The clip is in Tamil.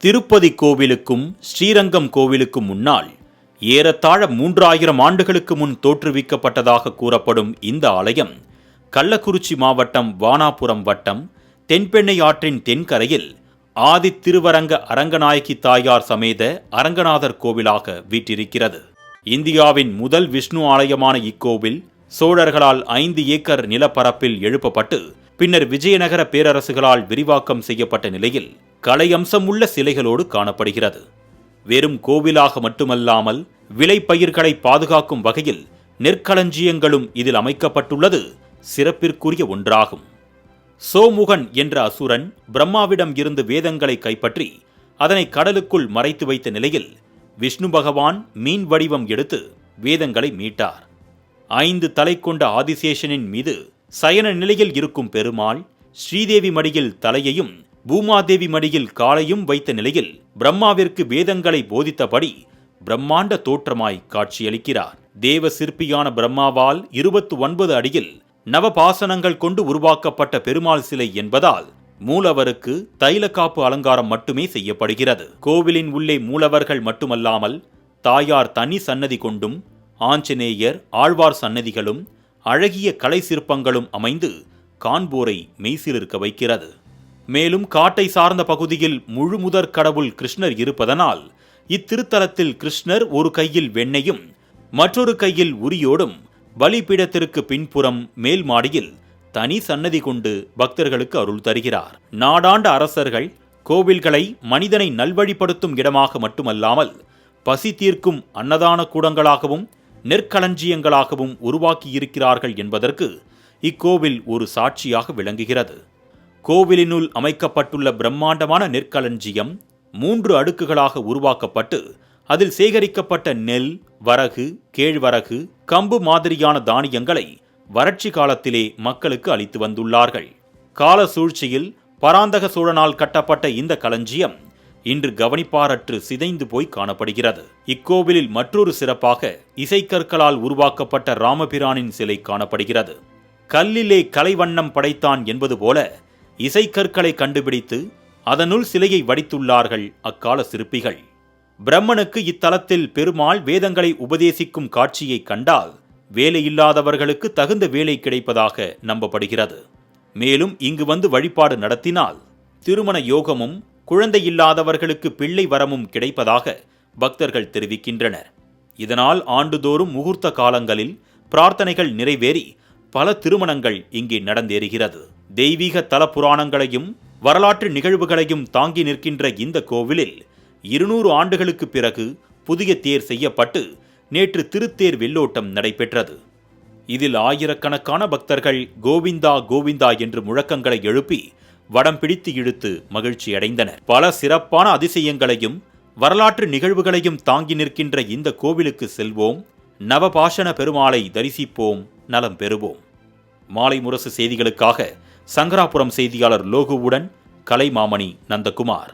திருப்பதி கோவிலுக்கும் ஸ்ரீரங்கம் கோவிலுக்கும் முன்னால் ஏறத்தாழ மூன்றாயிரம் ஆண்டுகளுக்கு முன் தோற்றுவிக்கப்பட்டதாக கூறப்படும் இந்த ஆலயம் கள்ளக்குறிச்சி மாவட்டம் வானாபுரம் வட்டம் தென்பெண்ணை ஆற்றின் தென்கரையில் ஆதி திருவரங்க அரங்கநாயகி தாயார் சமேத அரங்கநாதர் கோவிலாக வீற்றிருக்கிறது. இந்தியாவின் முதல் விஷ்ணு ஆலயமான இக்கோவில் சோழர்களால் ஐந்து ஏக்கர் நிலப்பரப்பில் எழுப்பப்பட்டு பின்னர் விஜயநகர பேரரசுகளால் விரிவாக்கம் செய்யப்பட்ட நிலையில் கலையம்சம் உள்ள சிலைகளோடு காணப்படுகிறது. வெறும் கோவிலாக மட்டுமல்லாமல் விளைபயிர்களை பாதுகாக்கும் வகையில் நெற்களஞ்சியங்களும் இதில் அமைக்கப்பட்டுள்ளது. சிறப்பிற்குரிய ஒன்றாகும். சோமுகன் என்ற அசுரன் பிரம்மாவிடம் இருந்து வேதங்களை கைப்பற்றி அதனை கடலுக்குள் மறைத்து வைத்த நிலையில் விஷ்ணு பகவான் மீன் வடிவம் எடுத்து வேதங்களை மீட்டார். ஐந்து தலை கொண்ட ஆதிசேஷனின் மீது சயன நிலையில் இருக்கும் பெருமாள் ஸ்ரீதேவி மடியில் தலையையும் பூமாதேவி மடியில் காலையும் வைத்த நிலையில் பிரம்மாவிற்கு வேதங்களை போதித்தபடி பிரம்மாண்ட தோற்றமாய் காட்சியளிக்கிறார். தேவ சிற்பியான பிரம்மாவால் இருபத்து ஒன்பது அடியில் நவபாசனங்கள் கொண்டு உருவாக்கப்பட்ட பெருமாள் சிலை என்பதால் மூலவருக்கு தைல காப்பு அலங்காரம் மட்டுமே செய்யப்படுகிறது. கோவிலின் உள்ளே மூலவர்கள் மட்டுமல்லாமல் தாயார் தனி சன்னதி கொண்டும் ஆஞ்சநேயர் ஆழ்வார் சன்னதிகளும் அழகிய கலை சிற்பங்களும் அமைந்து காண்போரை மெய்சிலிருக்க வைக்கிறது. மேலும் காட்டை சார்ந்த பகுதியில் முழுமுதற் கடவுள் கிருஷ்ணர் இருப்பதனால் இத்திருத்தலத்தில் கிருஷ்ணர் ஒரு கையில் வெண்ணையும் மற்றொரு கையில் உரியோடும் பலிபீடத்திற்கு பின்புறம் மேல் மாடியில் தனி சன்னதி கொண்டு பக்தர்களுக்கு அருள் தருகிறார். நாடாண்ட அரசர்கள் கோவில்களை மனிதனை நல்வழிப்படுத்தும் இடமாக மட்டுமல்லாமல் பசி தீர்க்கும் அன்னதான கூடங்களாகவும் நெற்களஞ்சியங்களாகவும் உருவாக்கியிருக்கிறார்கள் என்பதற்கு இக்கோவில் ஒரு சாட்சியாக விளங்குகிறது. கோவிலினுள் அமைக்கப்பட்டுள்ள பிரம்மாண்டமான நெற்களஞ்சியம் மூன்று அடுக்குகளாக உருவாக்கப்பட்டு அதில் சேகரிக்கப்பட்ட நெல் வரகு கேழ்வரகு கம்பு மாதிரியான தானியங்களை வறட்சி காலத்திலே மக்களுக்கு அளித்து வந்துள்ளார்கள். கால சூழ்ச்சியில் பராந்தக சோழனால் கட்டப்பட்ட இந்த களஞ்சியம் இன்று கவனிப்பாரற்று சிதைந்து போய் காணப்படுகிறது. இக்கோவிலில் மற்றொரு சிறப்பாக இசைக்கற்களால் உருவாக்கப்பட்ட ராமபிரானின் சிலை காணப்படுகிறது. கல்லிலே கலைவண்ணம் படைத்தான் என்பது போல இசைக்கற்களை கண்டுபிடித்து அதனுள் சிலையை வடித்துள்ளார்கள் அக்கால சிற்பிகள். பிரம்மனுக்கு இத்தலத்தில் பெருமாள் வேதங்களை உபதேசிக்கும் காட்சியை கண்டால் வேலையில்லாதவர்களுக்கு தகுந்த வேலை கிடைப்பதாக நம்பப்படுகிறது. மேலும் இங்கு வந்து வழிபாடு நடத்தினால் திருமண யோகமும் குழந்தை இல்லாதவர்களுக்கு பிள்ளை வரமும் கிடைப்பதாக பக்தர்கள் தெரிவிக்கின்றனர். இதனால் ஆண்டுதோறும் முகூர்த்த காலங்களில் பிரார்த்தனைகள் நிறைவேறி பல திருமணங்கள் இங்கே நடந்தேறுகிறது. தெய்வீக தல புராணங்களையும் வரலாற்று நிகழ்வுகளையும் தாங்கி நிற்கின்ற இந்த கோவிலில் இருநூறு ஆண்டுகளுக்கு பிறகு புதிய தேர் செய்யப்பட்டு நேற்று திருத்தேர் வெள்ளோட்டம் நடைபெற்றது. இதில் ஆயிரக்கணக்கான பக்தர்கள் கோவிந்தா கோவிந்தா என்று முழக்கங்களை எழுப்பி வடம் பிடித்து இழுத்து மகிழ்ச்சி அடைந்தனர். பல சிறப்பான அதிசயங்களையும் வரலாற்று நிகழ்வுகளையும் தாங்கி நிற்கின்ற இந்த கோவிலுக்கு செல்வோம். நவபாஷண பெருமாளை தரிசிப்போம் நலம் பெறுவோம். மாலை முரசு செய்திகளுக்காக சங்கராபுரம் செய்தியாளர் லோகுவுடன் கலைமாமணி நந்தகுமார்.